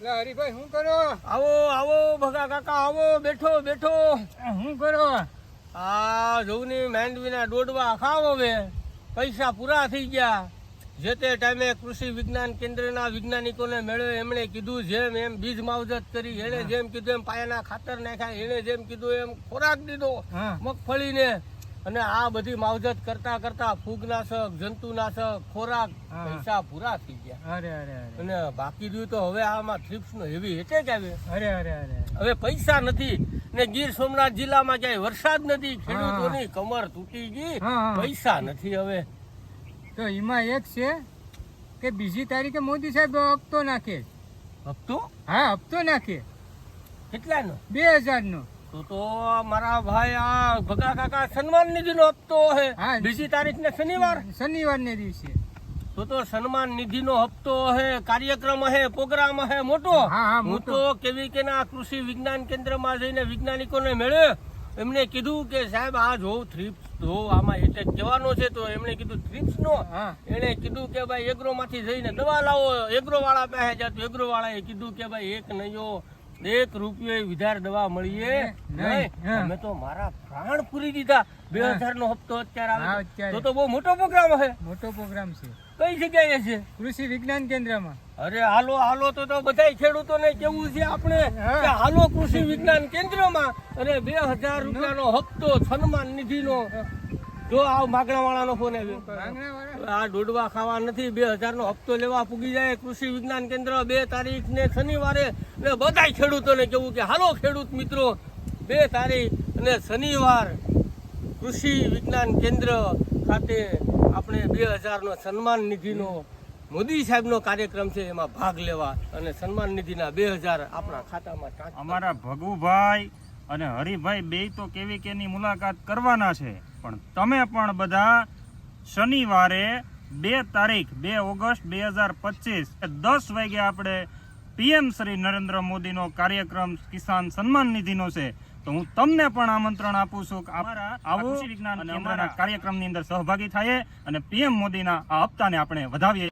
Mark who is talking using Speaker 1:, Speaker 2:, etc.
Speaker 1: હરીભાઈ શું કરો?
Speaker 2: આવો આવો ભગા કાકા આવો બેઠો બેઠો.
Speaker 1: શું કરો?
Speaker 2: આ જોવની માંડવીના દોડવા ખાવ હવે. પૈસા પૂરા થઈ ગયા. જે તે ટાઈમે કૃષિ વિજ્ઞાન કેન્દ્રના વૈજ્ઞાનિકોને મેળવે એમણે કીધું જેમ એમ બીજ માવજત કરી એણે જેમ કીધું એમ પાયાના ખાતર નાખ્યા એણે જેમ કીધું એમ ખોરાક દીધો મગફળીને અને આ બધી માવજત કરતા કરતા ફૂગનાશક જંતુનાશક ખોરાક પૈસા પૂરા થઈ ગયા.
Speaker 1: અરે અરે
Speaker 2: અને બાકી રહ્યું તો હવે આમાં થ્રિપ્સ નો હેવી એટેક આવે.
Speaker 1: અરે અરે અરે.
Speaker 2: હવે પૈસા નથી ને ગીર સોમનાથ જિલ્લામાં ક્યાંય વરસાદ નથી ખેડૂતોની કમર તૂટી ગઈ. પૈસા નથી હવે.
Speaker 1: તો એમાં એક છે કે બીજી તારીખે મોદી સાહેબ હપ્તો નાખે.
Speaker 2: હપ્તો?
Speaker 1: હા હપ્તો નાખે.
Speaker 2: કેટલાનો?
Speaker 1: બે હજાર નો
Speaker 2: તો તો મારા ભાઈ આ ભગા કાકા સન્માન નિધિનો હપ્તો હે. બીજી તારીખ ને શનિવાર.
Speaker 1: શનિવારને દિવસે.
Speaker 2: તો તો સન્માન નિધિનો હપ્તો હે કાર્યક્રમ હે પ્રોગ્રામ હે મોટો.
Speaker 1: હા,
Speaker 2: તો કેવી કે ના કૃષિ વિજ્ઞાન કેન્દ્રમાં જઈને વૈજ્ઞાનિકો ને મળ્યો એમને કીધું કે સાહેબ આ જો થ્રીપ્સ જો આમાં એટેક જવાનો છે તો એમણે કીધું થ્રીપ્સ નો. એણે કીધું કે ભાઈ એગ્રો માંથી જઈને દવા લાવો. એગ્રો વાળા પાસે જાય એગ્રો એગ્રો વાળાએ કીધું કે ભાઈ એક નયો એક રૂપિયો વિધાર દવા મળીએ.
Speaker 1: નહીં,
Speaker 2: અમે તો મારા પ્રાણ પૂરી દીધા. બે હજાર નો હપ્તો અત્યારે આવે તો તો બહુ મોટો પ્રોગ્રામ છે
Speaker 1: મોટો પ્રોગ્રામ છે.
Speaker 2: કઈ જગ્યાએ છે?
Speaker 1: કૃષિ વિજ્ઞાન કેન્દ્રમાં.
Speaker 2: અરે હાલો હાલો તો તો બધાય ખેડૂતોને કેવું છે આપણે? કે હાલો કૃષિ વિજ્ઞાન કેન્દ્રમાં અને બે હજાર રૂપિયાનો હપ્તો સન્માન નિધિનો. જો આ માગણા વાળાનો ફોન આવ્યો. આ ડોડવા ખાવા નથી, બે હજાર નો હપ્તો લેવા પૂગી જાય. કૃષિ વિજ્ઞાન કેન્દ્ર બે તારીખ ને શનિવારે ને બધાય ખેડૂતોને કેવું કે, હાલો ખેડૂત મિત્રો, બે તારીખ અને શનિવાર કૃષિ વિજ્ઞાન કેન્દ્ર ખાતે આપણે બે હજારનો સન્માન નિધિનો મોદી સાહેબનો કાર્યક્રમ છે, એમાં ભાગ લેવા અને સન્માન નિધિના બે હજાર આપણા ખાતામાં
Speaker 3: અમારા ભગુભાઈ અને હરિભાઈ બે તો કેવી કેની મુલાકાત કરવાના છે. પણ તમે પણ બધા શનિવારે બે તારીખ બે ઓગસ્ટ બે હજાર પચીસ દસ વાગે આપણે પીએમ શ્રી નરેન્દ્ર મોદીનો કાર્યક્રમ કિસાન સન્માન નિધિનો છે. તો હું તમને પણ આમંત્રણ આપું છું કે અમારા આવો વિજ્ઞાન અમારા કાર્યક્રમની અંદર સહભાગી થાય અને પીએમ મોદીના આ હપ્તાને આપણે વધાવીએ.